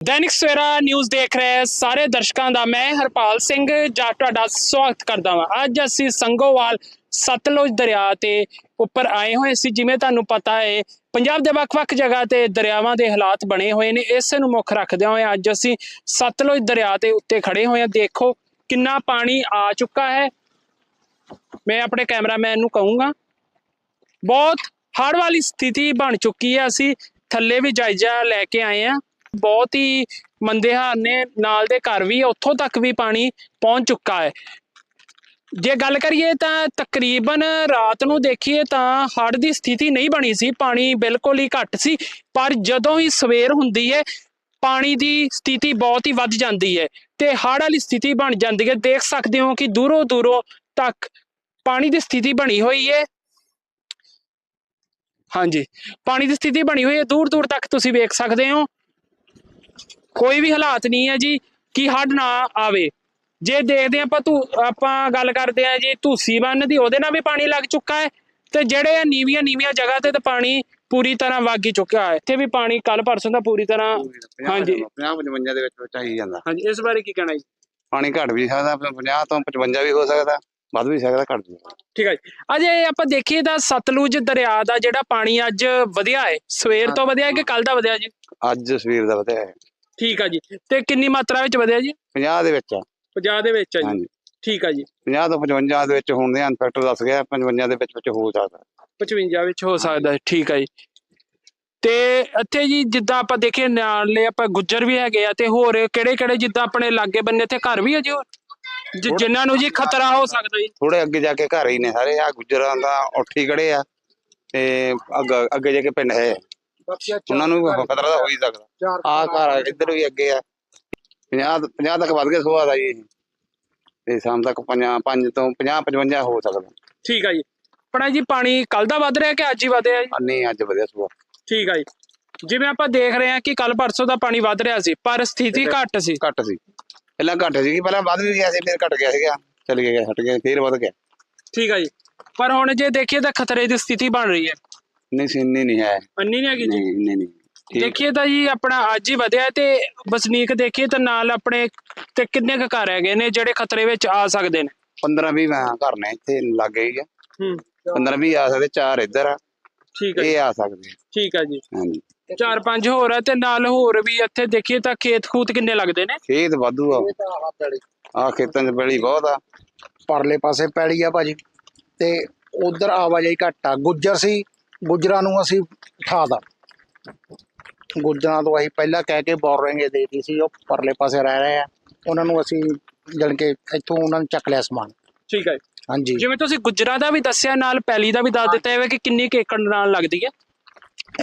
ਦੈਨਿਕ Savera news ਦੇਖ ਰਹੇ ਸਾਰੇ ਦਰਸ਼ਕਾਂ ਦਾ। ਮੈਂ ਹਰਪਾਲ ਸਿੰਘ, ਜਾ ਤੁਹਾਡਾ ਸਵਾਗਤ ਕਰਦਾ ਹਾਂ। ਅੱਜ ਅਸੀਂ ਸੰਗੋਵਾਲ, ਸਤਲੁਜ ਦਰਿਆ ਤੇ ਉੱਪਰ ਆਏ ਹੋਏ ਸੀ। ਜਿਵੇਂ ਤੁਹਾਨੂੰ ਪਤਾ ਹੈ, ਪੰਜਾਬ ਦੇ ਵੱਖ-ਵੱਖ ਜਗ੍ਹਾ ਤੇ ਦਰਿਆਵਾਂ ਦੇ ਹਾਲਾਤ ਬਣੇ ਹੋਏ ਨੇ। ਇਸੇ ਨੂੰ ਮੁੱਖ ਰੱਖਦਿਆਂ ਹੋਏ ਅੱਜ ਅਸੀਂ ਸਤਲੁਜ ਦਰਿਆ ਦੇ ਉੱਤੇ ਖੜੇ ਹੋਏ ਹਾਂ। ਦੇਖੋ ਕਿੰਨਾ ਪਾਣੀ ਆ ਚੁੱਕਾ ਹੈ। ਮੈਂ ਆਪਣੇ ਕੈਮਰਾਮੈਨ ਨੂੰ ਕਹੂੰਗਾ, ਬਹੁਤ ਹੜ੍ਹ ਵਾਲੀ ਸਥਿਤੀ ਬਣ ਚੁੱਕੀ ਹੈ। ਅਸੀਂ ਥੱਲੇ ਵੀ ਜਾਇਜ਼ਾ ਲੈ ਕੇ ਆਏ ਹਾਂ। ਬਹੁਤ ਹੀ ਮੰਦੇ ਹਾਲ ਨੇ ਨਾਲ ਦੇ ਘਰ ਵੀ ਉੱਥੋਂ ਤੱਕ ਵੀ ਪਾਣੀ ਪਹੁੰਚ ਚੁੱਕਾ ਹੈ। ਜੇ ਗੱਲ ਕਰੀਏ ਤਾਂ ਤਕਰੀਬਨ ਰਾਤ ਨੂੰ ਦੇਖੀਏ ਤਾਂ ਹੜ੍ਹ ਦੀ ਸਥਿਤੀ ਨਹੀਂ ਬਣੀ ਸੀ, ਪਾਣੀ ਬਿਲਕੁਲ ਹੀ ਘੱਟ ਸੀ, ਪਰ ਜਦੋਂ ਹੀ ਸਵੇਰ ਹੁੰਦੀ ਹੈ, ਪਾਣੀ ਦੀ ਸਥਿਤੀ ਬਹੁਤ ਹੀ ਵੱਧ ਜਾਂਦੀ ਹੈ ਤੇ ਹੜ੍ਹ ਵਾਲੀ ਸਥਿਤੀ ਬਣ ਜਾਂਦੀ ਹੈ। ਦੇਖ ਸਕਦੇ ਹੋ ਕਿ ਦੂਰੋਂ ਦੂਰੋਂ ਤੱਕ ਪਾਣੀ ਦੀ ਸਥਿਤੀ ਬਣੀ ਹੋਈ ਹੈ। ਹਾਂਜੀ, ਪਾਣੀ ਦੀ ਸਥਿਤੀ ਬਣੀ ਹੋਈ ਹੈ, ਦੂਰ ਦੂਰ ਤੱਕ ਤੁਸੀਂ ਵੇਖ ਸਕਦੇ ਹੋ। ਕੋਈ ਵੀ ਹਾਲਾਤ ਨਹੀਂ ਹੈ ਜੀ ਕਿ ਹੱਡ ਨਾ ਆਵੇ। ਜੇ ਦੇਖਦੇ ਆਪਾਂ ਤੂੰ ਆਪਾਂ ਗੱਲ ਕਰਦੇ ਆ ਜੀ ਧੂਸੀ ਬੰਨ ਦੀ ਉਹਦੇ ਨਾਲ ਵੀ ਪਾਣੀ ਲੱਗ ਚੁੱਕਾ ਹੈ ਤੇ ਜਿਹੜੇ ਆ ਨੀਵੀਆਂ ਨੀਵੀਆਂ ਜਗ੍ਹਾ ਤੇ ਤਾਂ ਪਾਣੀ ਪੂਰੀ ਤਰ੍ਹਾਂ ਵਗ ਹੀ ਚੁੱਕਿਆ ਹੈ। ਇੱਥੇ ਵੀ ਪਾਣੀ ਕੱਲ ਪਰਸੋਂ ਦਾ ਪੂਰੀ ਤਰ੍ਹਾਂ ਹਾਂਜੀ। 50 55 ਦੇ ਵਿੱਚ ਚਾਹੀ ਜਾਂਦਾ। ਹਾਂਜੀ ਇਸ ਬਾਰੇ ਕੀ ਕਹਿਣਾ ਜੀ? ਪਾਣੀ ਘਟ ਵੀ ਸਕਦਾ 50 ਤੋਂ 55 ਵੀ ਹੋ ਸਕਦਾ ਵੱਧ ਵੀ ਸਕਦਾ ਘਟ ਵੀ ਠੀਕ ਹੈ ਜੀ। ਅਜੇ ਆਪਾਂ ਦੇਖੀਏ ਤਾਂ ਸਤਲੁਜ ਦਰਿਆ ਦਾ ਜਿਹੜਾ ਪਾਣੀ ਅੱਜ ਵਧਿਆ ਹੈ ਸਵੇਰ ਤੋਂ ਵਧਿਆ ਹੈ ਕਿ ਕੱਲ ਦਾ ਵਧਿਆ ਜੀ? ਅੱਜ ਸਵੇਰ ਦਾ ਵਧਿਆ ਹੈ। ਠੀਕ ਆ ਜੀ। ਤੇ ਕਿੰਨੀ ਮਾਤਰਾ ਵਿੱਚ ਵਧਿਆ ਜੀ? 50 ਦੇ ਵਿੱਚ ਆ। 50 ਦੇ ਵਿੱਚ ਆ ਜੀ। ਹਾਂਜੀ। ਠੀਕ ਆ ਜੀ। 50 ਤੋਂ 55 ਦੇ ਵਿੱਚ ਹੁੰਦੇ ਆ ਇਨਸਪੈਕਟਰ ਦੱਸ ਗਿਆ 55 ਦੇ ਵਿੱਚ ਵਿੱਚ ਹੋ ਸਕਦਾ। 55 ਵਿੱਚ ਹੋ ਸਕਦਾ ਹੈ ਠੀਕ ਆ ਜੀ। ਤੇ ਇੱਥੇ ਜੀ ਜਿੱਦਾਂ ਆਪਾਂ ਦੇਖੀਏ ਨਾਲੇ ਆਪਾਂ ਗੁੱਜਰ ਵੀ ਹੈਗੇ ਆ ਤੇ ਹੋਰ ਕਿਹੜੇ ਕਿਹੜੇ ਜਿੱਦਾਂ ਆਪਣੇ ਲਾਗੇ ਬੰਨੇ ਤੇ ਘਰ ਵੀ ਆ ਜੀ ਹੋਰ? ਜਿ- ਜਿਨ੍ਹਾਂ ਨੂੰ ਜੀ ਖਤਰਾ ਹੋ ਸਕਦਾ ਜੀ। ਥੋੜੇ ਅੱਗੇ ਜਾ ਕੇ ਘਰ ਹੀ ਨੇ ਸਾਰੇ ਆ ਗੁੱਜਰਾਂ ਦਾ ਉੱਠੀ ਖੜੇ ਆ। ਤੇ ਅੱਗੇ ਅੱਗੇ ਜਾ ਕੇ ਪਿੰਡ ਹੈ। ਉਹਨਾਂ ਨੂੰ ਵੀ ਖਤਰਾ ਤਾਂ ਹੋ ਹੀ ਸਕਦਾ। ਆ ਘਰ ਆ, ਇੱਧਰ ਵੀ ਅੱਗੇ ਆ। 50 50 ਤੱਕ ਵੱਧ ਗਿਆ ਸੁਭਾਅ ਦਾ ਜੀ ਇਹ। ਤੇ ਸ਼ਾਮ ਤੱਕ 5 5 ਤੋਂ 50 55 ਹੋ ਸਕਦਾ। ਠੀਕ ਆ ਜੀ। ਆਪਣਾ ਜੀ ਪਾਣੀ ਕੱਲ ਦਾ ਵੱਧ ਰਿਹਾ ਕਿ ਅੱਜ ਹੀ ਵਧਿਆ ਜੀ? ਨਹੀਂ ਅੱਜ ਵਧਿਆ ਸੁਭਾਅ ਠੀਕ ਆ ਜੀ। ਜਿਵੇਂ ਆਪਾਂ ਦੇਖ ਰਹੇ ਹਾਂ ਕਿ ਕੱਲ ਪਰਸੋਂ ਦਾ ਪਾਣੀ ਵੱਧ ਰਿਹਾ ਸੀ ਪਰ ਸਥਿਤੀ ਘੱਟ ਸੀ। ਘੱਟ ਸੀ। ਪਹਿਲਾਂ ਘੱਟ ਸੀ ਪਹਿਲਾਂ ਵੱਧ ਵੀ ਗਿਆ ਸੀ ਫਿਰ ਘਟ ਗਿਆ ਸੀਗਾ। ਚਲ ਗਿਆ ਹਟ ਗਿਆ ਫਿਰ ਵੱਧ ਗਿਆ। ਠੀਕ ਆ ਜੀ। ਪਰ ਹੁਣ ਜੇ ਦੇਖੀਏ ਤਾਂ ਖਤਰੇ ਦੀ ਸਥਿਤੀ ਬਣ ਰਹੀ ਹੈ। ਨਹੀਂ ਸੀ ਇੰਨੀ ਨਹੀਂ ਹੈ। ਅੰਨੀ ਨਹੀਂ ਹੈਗੀ ਜੀ? ਨਹੀਂ ਨਹੀਂ ਨਹੀਂ। ਠੀਕ। ਦੇਖੀਏ ਤਾਂ ਜੀ ਆਪਣਾ ਅੱਜ ਹੀ ਵਧਿਆ ਤੇ ਵਸਨੀਕ ਦੇਖੀਏ ਤਾਂ ਨਾਲ ਆਪਣੇ ਤੇ ਕਿੰਨੇ ਕੁ ਘਰ ਹੈਗੇ ਨੇ ਜਿਹੜੇ ਖਤਰੇ ਵਿੱਚ ਆ ਸਕਦੇ ਨੇ? 15 20 ਘਰ ਨੇ ਇੱਥੇ ਲੱਗੇ ਹੀ ਆ। ਹੂੰ। 15 20 ਆ ਸਕਦੇ ਚਾਰ ਇੱਧਰ ਆ। ਠੀਕ ਹੈ ਜੀ, ਇਹ ਆ ਸਕਦੇ ਆ। ਠੀਕ ਹੈ ਜੀ। ਹਾਂਜੀ। ਚਾਰ ਪੰਜ ਹੋਰ ਆ ਤੇ ਨਾਲ ਹੋਰ ਵੀ ਇੱਥੇ ਦੇਖੀਏ ਤਾਂ ਖੇਤ ਖੂਤ ਕਿੰਨੇ ਲੱਗਦੇ ਨੇ? ਖੇਤ ਵਾਧੂ ਆ। ਆ ਖੇਤਾਂ 'ਚ ਬੇਲੀ ਬਹੁਤ ਆ। ਪਰਲੇ ਪਾਸੇ ਪੈਲੀ ਆ ਭਾਜੀ। ਤੇ ਉਧਰ ਆਵਾਜਾਈ ਘੱਟ ਆ। ਗੁੱਜਰ ਸੀ ਗੁੱਜਰਾਂ ਨੂੰ ਅਸੀਂ ਉਠਾਦਾ ਗੁੱਜਰਾਂ ਤੋਂ ਅਸੀਂ ਪਹਿਲਾਂ ਕਹਿ ਕੇ ਬੋਰਿੰਗ ਦੇਤੀ ਸੀ ਉਹ ਪਰਲੇ ਪਾਸੇ ਰਹਿ ਰਹੇ ਆ। ਉਹਨਾਂ ਨੂੰ ਅਸੀਂ ਜਣ ਕੇ ਇੱਥੋਂ ਉਹਨਾਂ ਨੂੰ ਚੱਕ ਲਿਆ ਸਮਾਨ। ਠੀਕ ਹੈ ਹਾਂਜੀ। ਜਿਵੇਂ ਤੁਸੀਂ ਗੁੱਜਰਾਂ ਦਾ ਵੀ ਦੱਸਿਆ ਨਾਲ ਪੈਲੀ ਦਾ ਵੀ ਦੱਸ ਦਿੱਤਾ ਹੈ ਕਿ ਕਿੰਨੀ ਕੁ ਏਕੜ ਨਾਲ ਲੱਗਦੀ ਹੈ?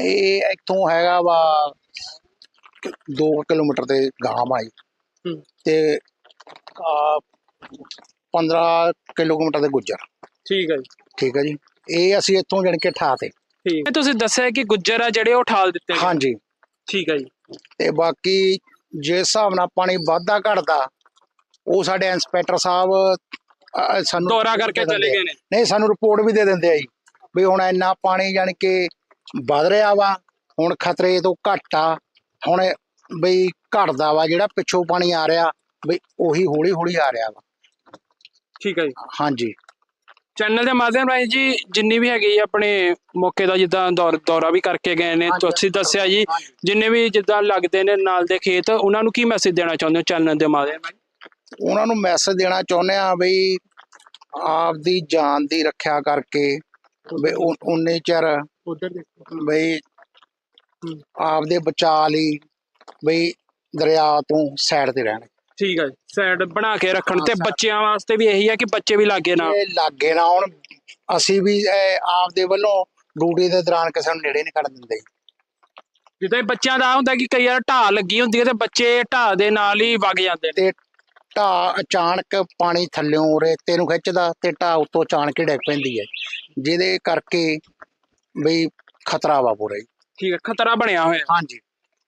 ਇਹ ਇੱਥੋਂ ਹੈਗਾ ਵਾ 2 ਕਿਲੋਮੀਟਰ ਤੇ ਗਾਮ ਆਈ। ਤੇ ਆ 15 ਕਿਲੋਮੀਟਰ ਦੇ ਗੁੱਜਰ। ਠੀਕ ਹੈ ਜੀ। ਠੀਕ ਹੈ ਜੀ। ਇਹ ਅਸੀਂ ਇੱਥੋਂ ਜਣ ਕੇ ਠਾ ਤੇ। ਠੀਕ। ਤੁਸੀਂ ਦੱਸਿਆ ਕਿ ਗੁੱਜਰ ਆ ਜਿਹੜੇ ਉਹ ਠਾਲ ਦਿੱਤੇ ਗਏ। ਹਾਂਜੀ। ਠੀਕ ਹੈ ਜੀ। ਤੇ ਬਾਕੀ ਜੇ ਹਿਸਾਬ ਨਾਲ ਪਾਣੀ ਵਾਧਾ ਘਟਦਾ ਉਹ ਸਾਡੇ ਇੰਸਪੈਕਟਰ ਸਾਹਿਬ ਅ, ਸਾਨੂੰ ਦੌਰਾ ਕਰਕੇ ਚਲੇ ਗਏ। ਨੇ। ਨਹੀਂ ਸਾਨੂੰ ਰਿਪੋਰਟ ਵੀ ਦੇ ਦਿੰਦੇ ਆ ਜੀ ਵੀ ਹੁਣ ਇੰਨਾ ਪਾਣੀ ਯਾਨੀ ਕਿ ਵੱਧ ਰਿਹਾ ਵਾ ਹੁਣ ਖਤਰੇ ਤੋਂ ਘੱਟ ਆ ਹੁਣ ਬਈ ਘਟਦਾ ਵਾ ਜਿਹੜਾ ਪਿੱਛੋਂ ਪਾਣੀ ਆ ਰਿਹਾ ਬਈ ਉਹੀ ਹੌਲੀ ਹੌਲੀ ਆ ਰਿਹਾ ਵਾ। ਠੀਕ ਹੈ ਜੀ। ਹਾਂਜੀ। ਚੈਨਲ ਦੇ ਮਾਧਿਅਮ ਰਾਹੀਂ ਜੀ ਜਿੰਨੀ ਵੀ ਹੈਗੀ ਆਪਣੇ ਮੌਕੇ ਦਾ ਜਿੱਦਾਂ ਦੌਰ ਦੌਰਾ ਵੀ ਕਰਕੇ ਗਏ ਨੇ। ਤੁਸੀਂ ਦੱਸਿਆ ਜੀ ਜਿੰਨੇ ਵੀ ਜਿੱਦਾਂ ਲੱਗਦੇ ਨੇ ਨਾਲ ਦੇ ਖੇਤ ਉਹਨਾਂ ਨੂੰ ਕੀ ਮੈਸੇਜ ਦੇਣਾ ਚਾਹੁੰਦੇ ਹੋ ਚੈਨਲ ਦੇ ਮਾਧਿਅਮ ਰਾਹੀਂ? ਉਹਨਾਂ ਨੂੰ ਮੈਸੇਜ ਦੇਣਾ ਚਾਹੁੰਦੇ ਆ ਬਈ ਆਪਦੀ ਜਾਨ ਦੀ ਰੱਖਿਆ ਕਰਕੇ ਬਈ ਉ- ਉਨੇ ਚਿਰ ਉਧਰ ਦੇਖੋ। ਬਈ ਆਪਦੇ ਬਚਾਅ ਲਈ ਬਈ ਦਰਿਆ ਤੋਂ ਸਾਈਡ ਤੇ ਰਹਿਣ। ਠੀਕ ਹੈ ਸਾਈਡ ਬਣਾ ਕੇ ਰੱਖਣ ਤੇ ਬੱਚਿਆਂ ਵਾਸਤੇ ਵੀ ਇਹੀ ਹੈ ਕਿ ਬੱਚੇ ਵੀ ਲਾਗੇ ਨਾ। ਇਹ ਲਾਗੇ ਨਾ ਹੁਣ ਅਸੀਂ ਵੀ ਇਹ ਆਪਦੇ ਵੱਲੋਂ ਡਿਊਟੀ ਦੇ ਦੌਰਾਨ ਕਿਸੇ ਨੂੰ ਨੇੜੇ ਨਹੀਂ ਖੜਨ ਦਿੰਦੇ। ਜਿੱਦਾਂ ਬੱਚਿਆਂ ਦਾ ਹੁੰਦਾ ਕਿ ਕਈ ਵਾਰ ਢਾਹ ਲੱਗੀ ਹੁੰਦੀ ਹੈ ਤੇ ਬੱਚੇ ਢਾਹ ਦੇ ਨਾਲ ਹੀ ਵਗ ਜਾਂਦੇ ਨੇ। ਤੇ ਢਾਹ ਅਚਾਨਕ ਪਾਣੀ ਥੱਲਿਓਂ ਰੇਤੇ ਨੂੰ ਖਿੱਚਦਾ ਤੇ ਢਾਹ ਉੱਤੋਂ ਅਚਾਨਕ ਹੀ ਡਿੱਗ ਪੈਂਦੀ ਹੈ। ਜਿਹਦੇ ਕਰਕੇ ਬਈ ਖਤਰਾ ਵਾ ਪੂਰਾ ਹੀ। ਠੀਕ ਹੈ ਖਤਰਾ ਬਣਿਆ ਹੋਇਆ। ਹਾਂਜੀ।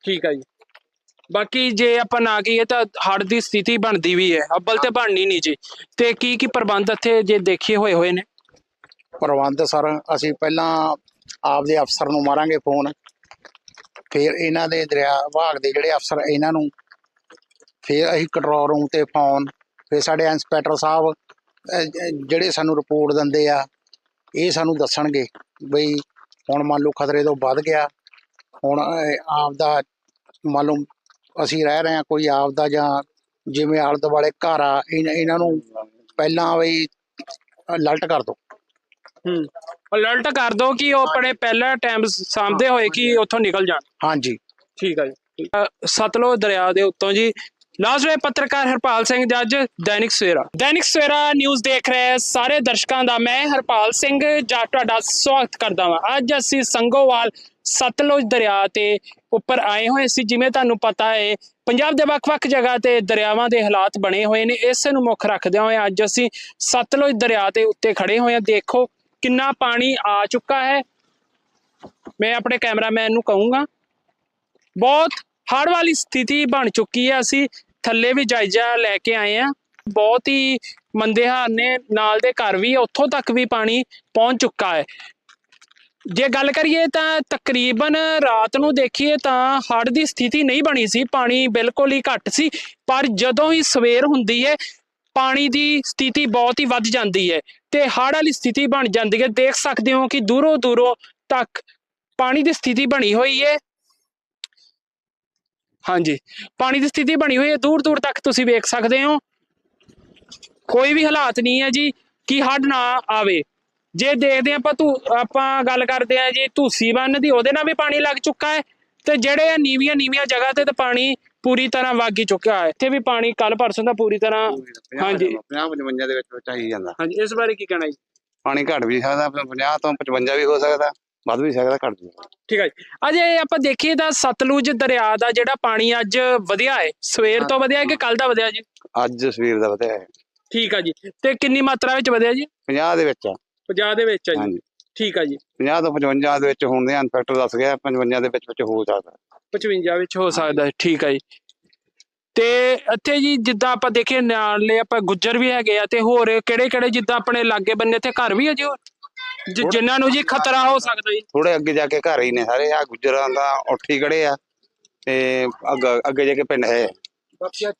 ਠੀਕ ਹੈ ਜੀ। ਬਾਕੀ ਜੇ ਆਪਾਂ ਨਾ ਕਹੀਏ ਤਾਂ ਹੜ੍ਹ ਦੀ ਸਥਿਤੀ ਬਣਦੀ ਵੀ ਹੈ ਅੱਬਲ ਤੇ ਬਣਨੀ ਨਹੀਂ ਜੀ। ਤੇ ਕੀ ਕੀ ਪ੍ਰਬੰਧ ਇੱਥੇ ਜੇ ਦੇਖੇ ਹੋਏ ਹੋਏ ਨੇ? ਪ੍ਰਬੰਧ ਸਰ, ਅਸੀਂ ਪਹਿਲਾਂ ਆਪਦੇ ਅਫਸਰ ਨੂੰ ਮਾਰਾਂਗੇ ਫੋਨ। ਫਿਰ ਇਹਨਾਂ ਦੇ ਦਰਿਆ ਵਿਭਾਗ ਦੇ ਜਿਹੜੇ ਅਫਸਰ ਇਹਨਾਂ ਨੂੰ, ਫਿਰ ਅਸੀਂ ਕੰਟਰੋਲ ਰੂਮ ਤੇ ਫੋਨ, ਫਿਰ ਸਾਡੇ ਇੰਸਪੈਕਟਰ ਸਾਹਿਬ ਜਿਹੜੇ ਸਾਨੂੰ ਰਿਪੋਰਟ ਦਿੰਦੇ ਆ, ਇਹ ਸਾਨੂੰ ਦੱਸਣਗੇ ਬਈ ਹੁਣ ਮੰਨ ਲਓ ਖਤਰੇ ਤੋਂ ਵੱਧ ਗਿਆ, ਹੁਣ ਆਪਦਾ ਮੰਨ ਲਓ ਅਸੀਂ ਰਹਿ ਰਹੇ ਹਾਂ ਕੋਈ ਆਪਦਾ ਜਾਂ ਜਿਵੇਂ ਆਲੇ ਦੁਆਲੇ ਘਰ ਆ ਇਹਨਾਂ ਇਹਨਾਂ ਨੂੰ ਪਹਿਲਾਂ ਬਈ ਅਲਰਟ ਕਰ ਦਿਓ ਹੂੰ ਅਲਰਟ ਕਰ ਦੋ ਕਿ ਉਹ ਆਪਣੇ ਪਹਿਲਾ ਟਾਈਮ ਸਾਹਮਣੇ ਹੋਏ ਕਿ ਉੱਥੋਂ ਨਿਕਲ ਜਾਣ। ਹਾਂਜੀ। ਠੀਕ ਹੈ ਜੀ। ਸਤਲੁਜ ਦਰਿਆ ਦੇ ਉੱਤੋਂ ਜੀ ਲਾਸਟ ਵੇ ਪੱਤਰਕਾਰ ਹਰਪਾਲ ਸਿੰਘ ਜੱਜ ਦੈਨਿਕ ਸਵੇਰਾ। ਦੈਨਿਕ ਸਵੇਰਾ ਨਿਊਜ਼ ਦੇਖ ਰਹੇ ਸਾਰੇ ਦਰਸ਼ਕਾਂ ਦਾ। ਮੈਂ ਹਰਪਾਲ ਸਿੰਘ ਜੱਜ ਤੁਹਾਡਾ ਸਵਾਗਤ ਕਰਦਾ ਹਾਂ ਅੱਜ ਅਸੀਂ ਸੰਗੋਵਾਲ, ਸਤਲੁਜ ਦਰਿਆ ਤੇ ਉੱਪਰ ਆਏ ਹੋਏ ਸੀ। ਜਿਵੇਂ ਤੁਹਾਨੂੰ ਪਤਾ ਹੈ ਪੰਜਾਬ ਦੇ ਵੱਖ-ਵੱਖ ਜਗ੍ਹਾ ਤੇ ਦਰਿਆਵਾਂ ਦੇ ਹਾਲਾਤ ਬਣੇ ਹੋਏ ਨੇ। ਇਸ ਨੂੰ ਮੁੱਖ ਰੱਖਦਿਆਂ ਹੋਏ ਅੱਜ ਅਸੀਂ ਸਤਲੁਜ ਦਰਿਆ ਦੇ ਉੱਤੇ ਖੜੇ ਹੋਏ ਹਾਂ। ਦੇਖੋ ਕਿੰਨਾ ਪਾਣੀ ਆ ਚੁੱਕਾ ਹੈ। ਮੈਂ ਆਪਣੇ ਕੈਮਰਾਮੈਨ ਨੂੰ ਕਹੂੰਗਾ, ਬਹੁਤ ਹੜ੍ਹ ਵਾਲੀ ਸਥਿਤੀ ਬਣ ਚੁੱਕੀ ਹੈ। ਅਸੀਂ ਥੱਲੇ ਵੀ ਜਾਇਜ਼ਾ ਲੈ ਕੇ ਆਏ ਆ। ਬਹੁਤ ਹੀ ਮੰਦੇ ਹਾਲ ਨੇ, ਨਾਲ ਦੇ ਘਰ ਵੀ, ਉੱਥੋਂ ਤੱਕ ਵੀ ਪਾਣੀ ਪਹੁੰਚ ਚੁੱਕਾ ਹੈ। ਜੇ ਗੱਲ ਕਰੀਏ ਤਾਂ ਤਕਰੀਬਨ ਰਾਤ ਨੂੰ ਦੇਖੀਏ ਤਾਂ ਹੜ੍ਹ ਦੀ ਸਥਿਤੀ ਨਹੀਂ ਬਣੀ ਸੀ, ਪਾਣੀ ਬਿਲਕੁਲ ਹੀ ਘੱਟ ਸੀ, ਪਰ ਜਦੋਂ ਹੀ ਸਵੇਰ ਹੁੰਦੀ ਹੈ, ਪਾਣੀ ਦੀ ਸਥਿਤੀ ਬਹੁਤ ਹੀ ਵੱਧ ਜਾਂਦੀ ਹੈ ਤੇ ਹੜ੍ਹ ਵਾਲੀ ਸਥਿਤੀ ਬਣ ਜਾਂਦੀ ਹੈ। ਦੇਖ ਸਕਦੇ ਹੋ ਕਿ ਦੂਰੋਂ ਦੂਰੋਂ ਤੱਕ ਪਾਣੀ ਦੀ ਸਥਿਤੀ ਬਣੀ ਹੋਈ ਹੈ। ਹਾਂਜੀ। ਪਾਣੀ ਦੀ ਸਥਿਤੀ ਬਣੀ ਹੋਈ ਹੈ ਦੂਰ ਦੂਰ ਤੱਕ ਤੁਸੀਂ ਵੇਖ ਸਕਦੇ ਹੋ। ਕੋਈ ਵੀ ਹਾਲਾਤ ਨਹੀਂ ਹੈ ਜੀ ਕਿ ਹੱਡ ਨਾ ਆਵੇ। ਜੇ ਦੇਖਦੇ ਆਪਾਂ ਤੂੰ ਆਪਾਂ ਗੱਲ ਕਰਦੇ ਆ ਜੀ ਧੂਸੀ ਬੰਨ ਦੀ ਉਹਦੇ ਨਾਲ ਵੀ ਪਾਣੀ ਲੱਗ ਚੁੱਕਾ ਹੈ ਤੇ ਜਿਹੜੇ ਆ ਨੀਵੀਆਂ ਨੀਵੀਆਂ ਜਗ੍ਹਾ ਤੇ ਤਾਂ ਪਾਣੀ ਪੂਰੀ ਤਰ੍ਹਾਂ ਵਗ ਚੁੱਕਿਆ ਹੈ। ਇੱਥੇ ਵੀ ਪਾਣੀ ਕੱਲ ਪਰਸੋਂ ਦਾ ਪੂਰੀ ਤਰ੍ਹਾਂ ਹਾਂਜੀ। 50 55 ਦੇ ਵਿੱਚ ਵਿੱਚ ਆਈ ਜਾਂਦਾ। ਹਾਂਜੀ ਇਸ ਬਾਰੇ ਕੀ ਕਹਿਣਾ ਜੀ? ਪਾਣੀ ਘਟ ਵੀ ਸਕਦਾ 50 ਤੋਂ 55 ਵੀ ਹੋ ਸਕਦਾ। ਵੱਧ ਵੀ ਸਕਦਾ ਘਟ ਸਕਦਾ ਠੀਕ ਹੈ ਜੀ। ਅਜੇ ਆਪਾਂ ਦੇਖੀਏ ਤਾਂ ਸਤਲੁਜ ਦਰਿਆ ਦਾ ਜਿਹੜਾ ਪਾਣੀ ਅੱਜ ਵਧਿਆ ਹੈ ਸਵੇਰ ਤੋਂ ਵਧਿਆ ਹੈ ਕਿ ਕੱਲ ਦਾ ਵਧਿਆ ਜੀ? ਅੱਜ ਸਵੇਰ ਦਾ ਵਧਿਆ ਹੈ। ਠੀਕ ਆ ਜੀ। ਤੇ ਕਿੰਨੀ ਮਾਤਰਾ ਵਿੱਚ ਵਧਿਆ ਜੀ? 50 ਦੇ ਵਿੱਚ ਆ। 50 ਦੇ ਵਿੱਚ ਆ ਜੀ। ਠੀਕ ਆ ਜੀ। 50 ਤੋਂ 55 ਦੇ ਵਿੱਚ ਹੁੰਦੇ ਆ ਇੰਸਪੈਕਟਰ ਦੱਸ ਗਿਆ 55 ਦੇ ਵਿੱਚ ਵਿੱਚ ਹੋ ਸਕਦਾ। 55 ਵਿੱਚ ਹੋ ਸਕਦਾ ਹੈ, ਠੀਕ ਆ ਜੀ। ਤੇ ਇੱਥੇ ਜੀ ਜਿੱਦਾਂ ਆਪਾਂ ਦੇਖੀਏ ਨਾਲੇ ਆਪਾਂ ਗੁੱਜਰ ਵੀ ਹੈਗੇ ਆ ਤੇ ਹੋਰ ਕਿਹੜੇ ਕਿਹੜੇ ਜਿੱਦਾਂ ਆਪਣੇ ਲਾਗੇ ਬੰਨੇ ਤੇ ਘਰ ਵੀ ਆ ਜੀ ਹੋਰ? ਜਿ- ਜਿਨ੍ਹਾਂ ਨੂੰ ਜੀ ਖਤਰਾ ਹੋ ਸਕਦਾ ਜੀ। ਥੋੜੇ ਅੱਗੇ ਜਾ ਕੇ ਘਰ ਹੀ ਨੇ ਸਾਰੇ ਆ ਗੁੱਜਰਾਂ ਦਾ ਉੱਠੀ ਖੜੇ ਆ ਤੇ ਅੱਗੇ ਅੱਗੇ ਜਾ ਕੇ ਪਿੰਡ ਹੈ।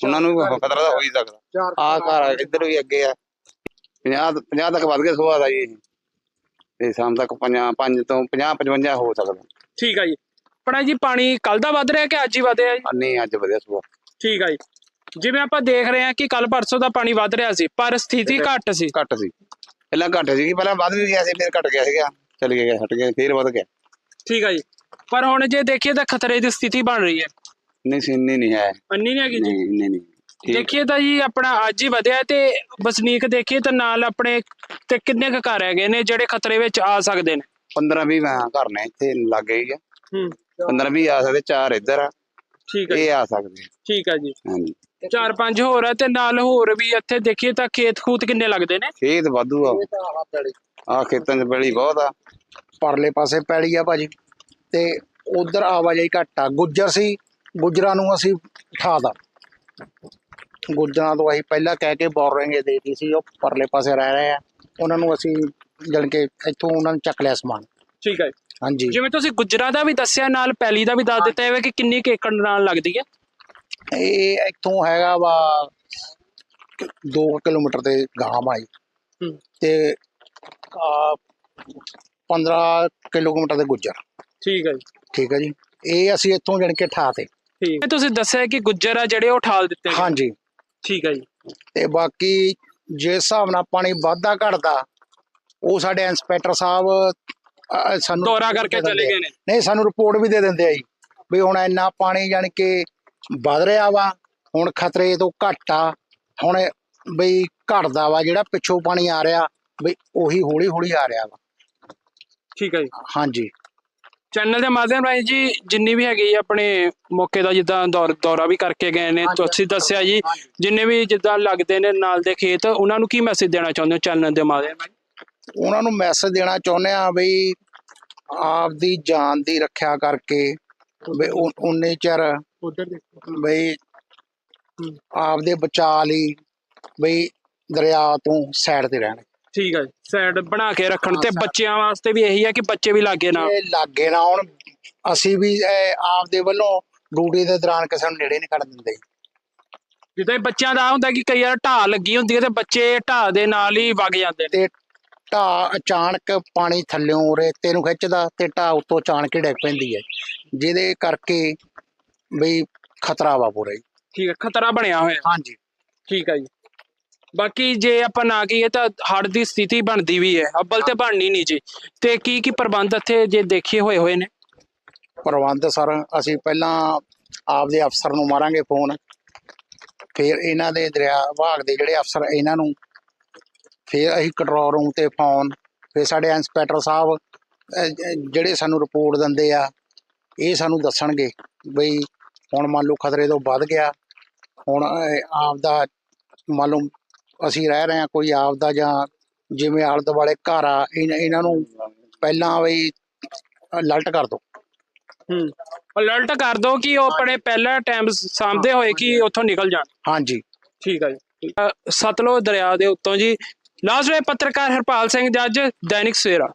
ਉਹਨਾਂ ਨੂੰ ਵੀ ਖਤਰਾ ਤਾਂ ਹੋ ਹੀ ਸਕਦਾ। ਆ ਘਰ ਆ, ਇੱਧਰ ਵੀ ਅੱਗੇ ਆ। 50 50 ਤੱਕ ਵੱਧ ਗਿਆ ਸੁਭਾਅ ਦਾ ਜੀ ਇਹ। ਤੇ ਸ਼ਾਮ ਤੱਕ 5 5 ਤੋਂ 50 55 ਹੋ ਸਕਦਾ। ਠੀਕ ਆ ਜੀ। ਆਪਣਾ ਜੀ ਪਾਣੀ ਕੱਲ ਦਾ ਵੱਧ ਰਿਹਾ ਕਿ ਅੱਜ ਹੀ ਵਧਿਆ ਜੀ? ਨਹੀਂ ਅੱਜ ਵਧਿਆ ਸੁਭਾਅ ਠੀਕ ਆ ਜੀ। ਜਿਵੇਂ ਆਪਾਂ ਦੇਖ ਰਹੇ ਹਾਂ ਕਿ ਕੱਲ ਪਰਸੋਂ ਦਾ ਪਾਣੀ ਵੱਧ ਰਿਹਾ ਸੀ ਪਰ ਸਥਿਤੀ ਘੱਟ ਸੀ। ਘੱਟ ਸੀ। ਪਹਿਲਾਂ ਘੱਟ ਸੀ ਪਹਿਲਾਂ ਵੱਧ ਵੀ ਗਿਆ ਸੀ ਫਿਰ ਘਟ ਗਿਆ ਸੀਗਾ ਚਲ ਗਿਆ ਹਟ ਗਿਆ ਫਿਰ ਵੱਧ ਗਿਆ। ਠੀਕ ਆ ਜੀ। ਪਰ ਹੁਣ ਜੇ ਦੇਖੀਏ ਤਾਂ ਖਤਰੇ ਦੀ ਸਥਿਤੀ ਬਣ ਰਹੀ ਹੈ। ਨਹੀਂ ਸੀ ਇੰਨੀ ਨਹੀਂ ਹੈ। ਅੰਨੀ ਨਹੀਂ ਹੈਗੀ ਜੀ? ਨਹੀਂ ਨਹੀਂ ਨਹੀਂ। ਠੀਕ। ਦੇਖੀਏ ਤਾਂ ਜੀ ਆਪਣਾ ਅੱਜ ਹੀ ਵਧਿਆ ਤੇ ਵਸਨੀਕ ਦੇਖੀਏ ਤਾਂ ਨਾਲ ਆਪਣੇ ਤੇ ਕਿੰਨੇ ਕੁ ਘਰ ਹੈਗੇ ਨੇ ਜਿਹੜੇ ਖਤਰੇ ਵਿੱਚ ਆ ਸਕਦੇ ਨੇ? 15 20 ਮੈਂ ਘਰ ਨੇ ਇੱਥੇ ਲੱਗੇ ਹੀ ਆ। ਹੂੰ। 15 20 ਆ ਸਕਦੇ ਚਾਰ ਇੱਧਰ ਆ। ਠੀਕ ਹੈ ਇਹ ਆ ਸਕਦੇ ਆ। ਠੀਕ ਹੈ ਜੀ। ਹਾਂਜੀ। ਚਾਰ ਪੰਜ ਹੋਰ ਆ ਤੇ ਨਾਲ ਹੋਰ ਵੀ ਇੱਥੇ ਦੇਖੀਏ ਤਾਂ ਖੇਤ ਖੂਤ ਕਿੰਨੇ ਲੱਗਦੇ ਨੇ? ਖੇਤ ਵਾਧੂ ਆ। ਆ ਖੇਤਾਂ 'ਚ ਬੜੀ ਬਹੁਤ ਆ। ਪਰਲੇ ਪਾਸੇ ਪੈਲੀ ਆ ਭਾਜੀ। ਤੇ ਉਧਰ ਆਵਾਜਾਈ ਘੱਟ ਆ। ਗੁੱਜਰ ਸੀ ਗੁੱਜਰਾਂ ਨੂੰ ਅਸੀਂ ਉਠਾਦਾ ਗੁੱਜਰਾਂ ਤੋਂ ਅਸੀਂ ਪਹਿਲਾਂ ਕਹਿ ਕੇ ਬੋਰਿੰਗ ਦੇ ਦਿੱਤੀ ਸੀ ਉਹ ਪਰਲੇ ਪਾਸੇ ਰਹਿ ਰਹੇ ਆ। ਉਹਨਾਂ ਨੂੰ ਅਸੀਂ ਜਣ ਕੇ ਇੱਥੋਂ ਉਹਨਾਂ ਨੂੰ ਚੱਕ ਲਿਆ ਸਮਾਨ। ਠੀਕ ਹੈ ਹਾਂਜੀ। ਜਿਵੇਂ ਤੁਸੀਂ ਗੁੱਜਰਾਂ ਦਾ ਵੀ ਦੱਸਿਆ ਨਾਲ ਪੈਲੀ ਦਾ ਵੀ ਦੱਸ ਦਿੱਤਾ ਹੈ ਕਿ ਕਿੰਨੀ ਕੁ ਏਕੜ ਨਾਲ ਲੱਗਦੀ ਹੈ? ਇਹ ਇੱਥੋਂ ਹੈਗਾ ਵਾ 2 ਕਿਲੋਮੀਟਰ ਤੇ ਗਾਂਵ ਆਈ। ਤੇ ਆ 15 ਕਿਲੋਮੀਟਰ ਦੇ ਗੁੱਜਰ। ਠੀਕ ਹੈ ਜੀ। ਠੀਕ ਹੈ ਜੀ। ਇਹ ਅਸੀਂ ਇੱਥੋਂ ਜਣ ਕੇ ਠਾ ਤੇ। ਠੀਕ। ਤੁਸੀਂ ਦੱਸਿਆ ਕਿ ਗੁੱਜਰ ਆ ਜਿਹੜੇ ਉਹ ਠਾਲ ਦਿੱਤੇ। ਹਾਂਜੀ। ਠੀਕ ਹੈ ਜੀ। ਤੇ ਬਾਕੀ ਜੇ ਹਿਸਾਬ ਨਾਲ ਪਾਣੀ ਵਾਧਾ ਘਟਦਾ ਉਹ ਸਾਡੇ ਇੰਸਪੈਕਟਰ ਸਾਹਿਬ ਸਾਨੂੰ ਦੌਰਾ ਕਰਕੇ ਦੇ ਚਲੇ। ਗਏ ਨੇ। ਨਹੀਂ ਸਾਨੂੰ ਰਿਪੋਰਟ ਵੀ ਦੇ ਦਿੰਦੇ ਆ ਜੀ। ਵੀ ਹੁਣ ਇੰਨਾ ਪਾਣੀ ਜਾਣੀ ਕਿ ਵੱਧ ਰਿਹਾ ਵਾ ਹੁਣ ਖਤਰੇ ਤੋਂ ਘੱਟ ਆ। ਹੁਣ ਬਈ ਘਟਦਾ ਵਾ ਜਿਹੜਾ ਪਿੱਛੋਂ ਪਾਣੀ ਆ ਰਿਹਾ ਬਈ ਉਹੀ ਹੌਲੀ ਹੌਲੀ ਆ ਰਿਹਾ ਵਾ। ਠੀਕ ਹੈ ਜੀ। ਹਾਂਜੀ। ਚੈਨਲ ਦੇ ਮਾਧਿਅਮ ਰਾਹੀਂ ਜੀ ਜਿੰਨੀ ਵੀ ਹੈਗੀ ਆਪਣੇ ਮੌਕੇ ਦਾ ਜਿੱਦਾਂ ਦੌਰ ਵੀ ਕਰਕੇ ਗਏ ਨੇ ਤੁਸੀਂ ਦੱਸਿਆ ਜੀ। ਜਿੰਨੇ ਵੀ ਜਿੱਦਾਂ ਲੱਗਦੇ ਨੇ ਨਾਲ ਦੇ ਖੇਤ ਉਹਨਾਂ ਨੂੰ ਕੀ ਮੈਸੇਜ ਦੇਣਾ ਚਾਹੁੰਦੇ ਹੋ ਚੈਨਲ ਦੇ ਮਾਧਿਅਮ ਰਾਹੀਂ? ਉਹਨਾਂ ਨੂੰ ਮੈਸੇਜ ਦੇਣਾ ਚਾਹੁੰਦੇ ਆ ਬਈ ਆਪਦੀ ਜਾਨ ਦੀ ਰੱਖਿਆ ਕਰਕੇ ਬਈ ਉਹ- ਉਨੇ ਚਿਰ ਉਧਰ ਦੇਖੋ। ਬਈ। ਆਪਦੇ ਬਚਾ ਲਈ ਬਈ ਦਰਿਆ ਤੋਂ ਸਾਈਡ ਤੇ ਰਹਿਣ। ਠੀਕ ਹੈ ਸਾਈਡ ਬਣਾ ਕੇ ਰੱਖਣ ਤੇ ਬੱਚਿਆਂ ਵਾਸਤੇ ਵੀ ਇਹੀ ਹੈ ਕਿ ਬੱਚੇ ਵੀ ਲਾਗੇ ਨਾ। ਇਹ ਲਾਗੇ ਨਾ ਹੁਣ ਅਸੀਂ ਵੀ ਇਹ ਆਪਦੇ ਵੱਲੋਂ ਡਿਊਟੀ ਦੇ ਦੌਰਾਨ ਕਿਸੇ ਨੂੰ ਨੇੜੇ ਨਹੀਂ ਕੱਢ ਦਿੰਦੇ। ਜਿੱਦਾਂ ਇਹ ਬੱਚਿਆਂ ਦਾ ਹੁੰਦਾ ਕਿ ਕਈ ਵਾਰ ਢਾਹ ਲੱਗੀ ਹੁੰਦੀ ਹੈ ਤੇ ਬੱਚੇ ਢਾਹ ਦੇ ਨਾਲ ਹੀ ਵਗ ਜਾਂਦੇ ਨੇ। ਤੇ ਢਾਹ ਅਚਾਨਕ ਪਾਣੀ ਥੱਲਿਓਂ ਰੇਤੇ ਨੂੰ ਖਿੱਚਦਾ ਤੇ ਢਾਹ ਉੱਤੋਂ ਅਚਾਨਕ ਹੀ ਡਿੱਗ ਪੈਂਦੀ ਹੈ। ਜਿਹਦੇ ਕਰਕੇ ਬਈ ਖਤਰਾ ਵਾ ਪੂਰਾ ਹੀ ਠੀਕ ਹੈ ਖਤਰਾ ਬਣਿਆ ਹੋਇਆ। ਹਾਂਜੀ। ਠੀਕ ਹੈ ਜੀ। ਬਾਕੀ ਜੇ ਆਪਾਂ ਨਾ ਕਹੀਏ ਤਾਂ ਹੜ੍ਹ ਦੀ ਸਥਿਤੀ ਬਣਦੀ ਵੀ ਹੈ ਅੱਬਲ ਤੇ ਬਣਨੀ ਨਹੀਂ ਜੀ। ਤੇ ਕੀ ਕੀ ਪ੍ਰਬੰਧ ਇੱਥੇ ਜੇ ਦੇਖੇ ਹੋਏ ਹੋਏ ਨੇ? ਪ੍ਰਬੰਧ ਸਰ ਅਸੀਂ ਪਹਿਲਾਂ ਆਪਦੇ ਅਫਸਰ ਨੂੰ ਮਾਰਾਂਗੇ ਫੋਨ। ਫਿਰ ਇਹਨਾਂ ਦੇ ਦਰਿਆ ਵਿਭਾਗ ਦੇ ਜਿਹੜੇ ਅਫਸਰ ਇਹਨਾਂ ਨੂੰ। ਫਿਰ ਅਸੀਂ ਕੰਟਰੋਲ ਰੂਮ ਤੇ ਫੋਨ। ਫਿਰ ਸਾਡੇ ਇੰਸਪੈਕਟਰ ਸਾਹਿਬ ਜਿਹੜੇ ਸਾਨੂੰ ਰਿਪੋਰਟ ਦਿੰਦੇ ਆ ਇਹ ਸਾਨੂੰ ਦੱਸਣਗੇ ਬਈ ਹੁਣ ਮੰਨ ਲਓ ਖਤਰੇ ਤੋਂ ਵੱਧ ਗਿਆ ਹੁਣ ਅਹ, ਆਪਦਾ ਮੰਨ ਲਓ ਅਸੀਂ ਰਹਿ ਰਹੇ ਹਾਂ ਕੋਈ ਆਪਦਾ ਜਾਂ ਜਿਵੇਂ ਆਲੇ ਦੁਆਲੇ ਘਰ ਆ ਇਹਨਾਂ ਨੂੰ ਪਹਿਲਾਂ ਬਈ ਅਲਰਟ ਕਰ ਦਿਓ ਹੂੰ ਅਲਰਟ ਕਰ ਦੋ ਕਿ ਉਹ ਆਪਣੇ ਪਹਿਲਾ ਟਾਈਮ ਸਾਹਮਣੇ ਹੋਏ ਕਿ ਉੱਥੋਂ ਨਿਕਲ ਜਾਣ। ਹਾਂਜੀ। ਠੀਕ ਹੈ ਜੀ। ਸਤਲੁਜ ਦਰਿਆ ਦੇ ਉੱਤੋਂ ਜੀ। ਲਾਸਟ ਵੇ ਪੱਤਰਕਾਰ ਹਰਪਾਲ ਸਿੰਘ ਜੱਜ ਦੈਨਿਕ ਸਵੇਰਾ।